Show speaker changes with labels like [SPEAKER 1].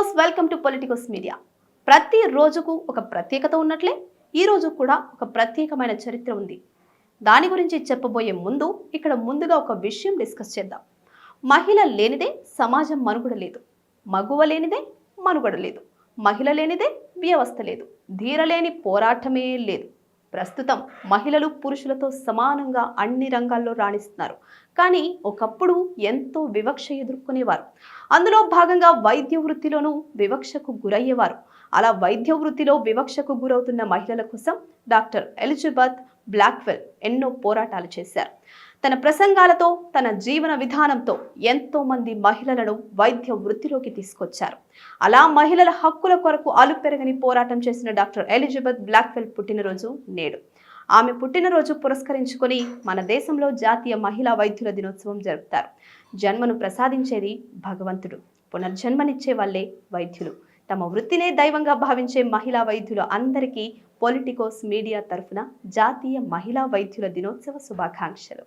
[SPEAKER 1] Viewers welcome to politicals media ప్రతి రోజుకు ఒక ప్రత్యేకత ఉన్నట్లే ఈ రోజు కూడా ఒక ప్రత్యేకమైన చరిత్ర ఉంది. దాని గురించి చెప్పబోయే ముందు ఇక్కడ ముందుగా ఒక విషయం డిస్కస్ చేద్దాం. మహిళ లేనిదే సమాజం మనుగడ లేదు. మగువ లేనిదే మనుగడ లేదు. మహిళ లేనిదే వ్యవస్థ లేదు. ధీర లేని పోరాటమే లేదు. ప్రస్తుతం మహిళలు పురుషులతో సమానంగా అన్ని రంగాల్లో రాణిస్తున్నారు. కానీ ఒకప్పుడు ఎంతో వివక్ష ఎదుర్కొనేవారు. అందులో భాగంగా వైద్య వృత్తిలోనూ వివక్షకు గురయ్యేవారు. అలా వైద్య వృత్తిలో వివక్షకు గురవుతున్న మహిళల కోసం డాక్టర్ ఎలిజబెత్ బ్లాక్వెల్ ఎన్నో పోరాటాలు చేశారు. తన ప్రసంగాలతో తన జీవన విధానంతో ఎంతో మంది మహిళలను వైద్య వృత్తిలోకి తీసుకొచ్చారు. అలా మహిళల హక్కుల కొరకు అలుపెరగని పోరాటం చేసిన డాక్టర్ ఎలిజబెత్ బ్లాక్వెల్ పుట్టినరోజు నేడు. ఆమె పుట్టినరోజు పురస్కరించుకొని మన దేశంలో జాతీయ మహిళా వైద్యుల దినోత్సవం జరుపుతారు. జన్మను ప్రసాదించేది భగవంతుడు. పునర్జన్మనిచ్చే వాళ్ళే వైద్యులు. తమ వృత్తినే దైవంగా భావించే మహిళా వైద్యులు అందరికీ పొలిటికోస్ మీడియా తరఫున జాతీయ మహిళా వైద్యుల దినోత్సవ శుభాకాంక్షలు.